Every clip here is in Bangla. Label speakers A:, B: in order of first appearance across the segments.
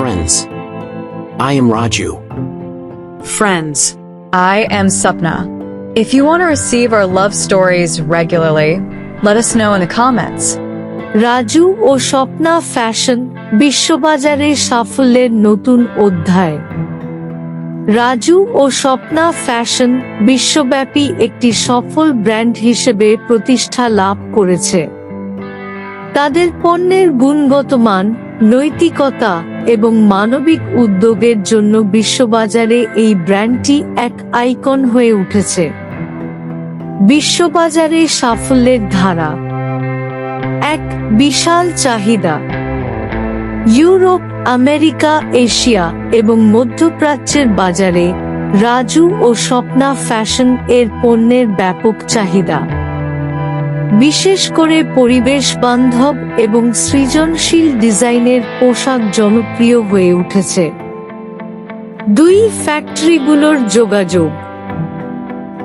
A: Friends. I am Raju.
B: Friends, I am Sapna. If you want to receive our love stories regularly, let us know in the comments.
C: Raju O Swapna fashion বিশ্ববাজারে সাফল্যের নতুন অধ্যায় রাজু ও স্বপ্না ফ্যাশন বিশ্বব্যাপী একটি সফল ব্র্যান্ড হিসেবে প্রতিষ্ঠা লাভ করেছে তাদের পণ্যের গুণগত মান নৈতিকতা এবং মানবিক উদ্যোগের জন্য বিশ্ববাজারে এই ব্র্যান্ডটি এক আইকন হয়ে উঠেছে। বিশ্ববাজারে সাফল্যের ধারা। এক বিশাল চাহিদা। ইউরোপ, আমেরিকা, এশিয়া এবং মধ্যপ্রাচ্যের বাজারে রাজু ও স্বপ্না ফ্যাশন এর পণ্যের ব্যাপক চাহিদা। বিশেষ করে পরিবেশ বান্ধব এবং সৃজনশীল ডিজাইনের পোশাক জনপ্রিয় হয়ে উঠেছে। দুই ফ্যাক্টরিগুলোর যোগাযোগ।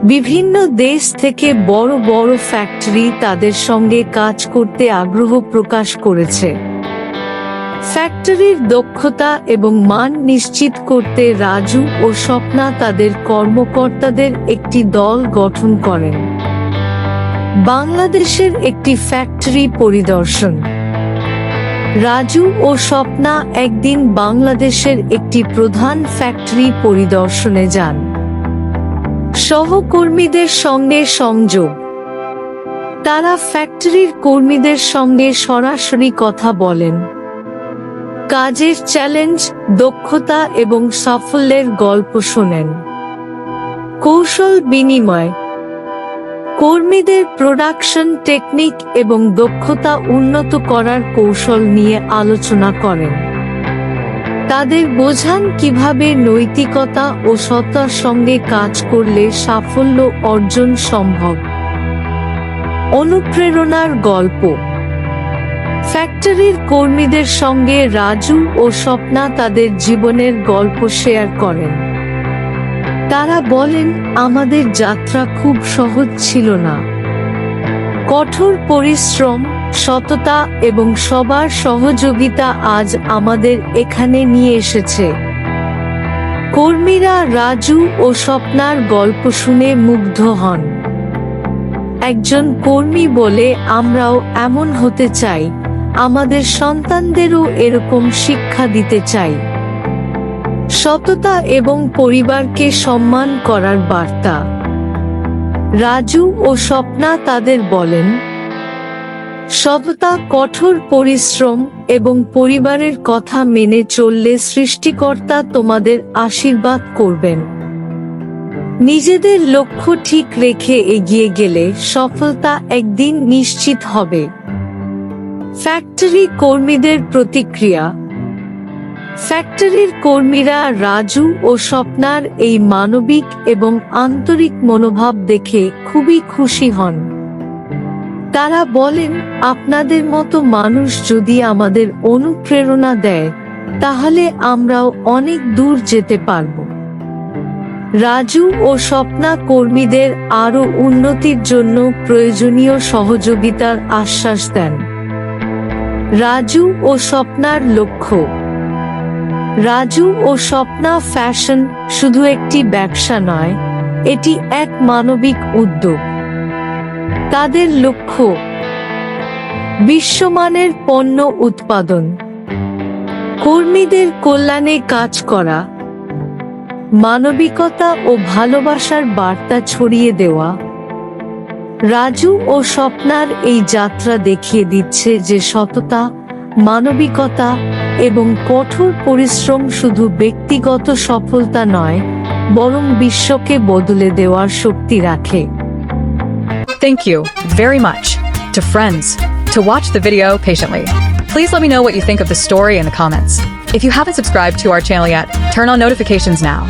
C: বিভিন্ন দেশ থেকে বড় বড় ফ্যাক্টরি তাদের সঙ্গে কাজ করতে আগ্রহ প্রকাশ করেছে। ফ্যাক্টরির দক্ষতা এবং মান নিশ্চিত করতে রাজু ও স্বপ্না তাদের কর্মকর্তাদের একটি দল গঠন করেন। বাংলাদেশের একটি ফ্যাক্টরি পরিদর্শন। রাজু ও স্বপ্না একদিন বাংলাদেশের একটি প্রধান ফ্যাক্টরি পরিদর্শনে যান। সহকর্মীদের সঙ্গে সংযোগ। তারা ফ্যাক্টরির কর্মীদের সঙ্গে সরাসরি কথা বলেন। কাজের চ্যালেঞ্জ, দক্ষতা এবং সাফল্যের গল্প শোনেন। কৌশল বিনিময় কর্মীদের প্রোডাকশন টেকনিক এবং দক্ষতা উন্নত করার কৌশল নিয়ে আলোচনা করেন। তাদের বোঝান কীভাবে নৈতিকতা ও সত্তার সঙ্গে কাজ করলে সাফল্য অর্জন সম্ভব। অনুপ্রেরণার গল্প। ফ্যাক্টরির কর্মীদের সঙ্গে রাজু ও স্বপ্না তাদের জীবনের গল্প শেয়ার করেন। তারা বলেন, আমাদের যাত্রা খুব সহজ ছিল না। কঠোর পরিশ্রম, সততা এবং সবার সহযোগিতা আজ আমাদের এখানে নিয়ে এসেছে। কর্মীরা রাজু ও স্বপ্নার গল্প শুনে মুগ্ধ হন। একজন কর্মী বলে, আমরাও এমন হতে চাই। আমাদের সন্তানদেরও এরকম শিক্ষা দিতে চাই। সততা এবং পরিবারকে সম্মান করার বার্তা। রাজু ও স্বপ্না তাদের বলেন, সততা কঠোর পরিশ্রম এবং পরিবারের কথা মেনে চললে সৃষ্টিকর্তা তোমাদের আশীর্বাদ করবেন। নিজেদের লক্ষ্য ঠিক রেখে এগিয়ে গেলে সফলতা একদিন নিশ্চিত হবে। ফ্যাক্টরি কর্মীদের প্রতিক্রিয়া ফ্যাক্টরির কর্মীরা রাজু ও স্বপ্নার এই মানবিক এবং আন্তরিক মনোভাব দেখে খুবই খুশি হন। তারা বলেন, আপনাদের মতো মানুষ যদি আমাদের অনুপ্রেরণা দেয়, তাহলে আমরাও অনেক দূর যেতে পারব। রাজু ও স্বপ্না কর্মীদের আরও উন্নতির জন্য প্রয়োজনীয় সহযোগিতার আশ্বাস দেন। রাজু ও স্বপ্নার লক্ষ্য রাজু ও স্বপ্না ফ্যাশন শুধু একটি ব্যবসা নয়, এটি এক মানবিক উদ্যোগ। তাদের লক্ষ্য, বিশ্বমানের পণ্য উৎপাদন। কর্মীদের কল্যাণে কাজ করা। মানবিকতা ও ভালোবাসার বার্তা ছড়িয়ে দেওয়া। রাজু ও স্বপ্নার এই যাত্রা দেখিয়ে দিচ্ছে যে সততা, মানবিকতা এবং কঠোর পরিশ্রম শুধু ব্যক্তিগত সফলতা নয় বরং বিশ্বকে বদলে দেওয়ার শক্তি রাখে
B: Thank you very much to friends to watch the video patiently. Please let me know what you think of the story in the comments. If you haven't subscribed to our channel yet, turn on notifications now.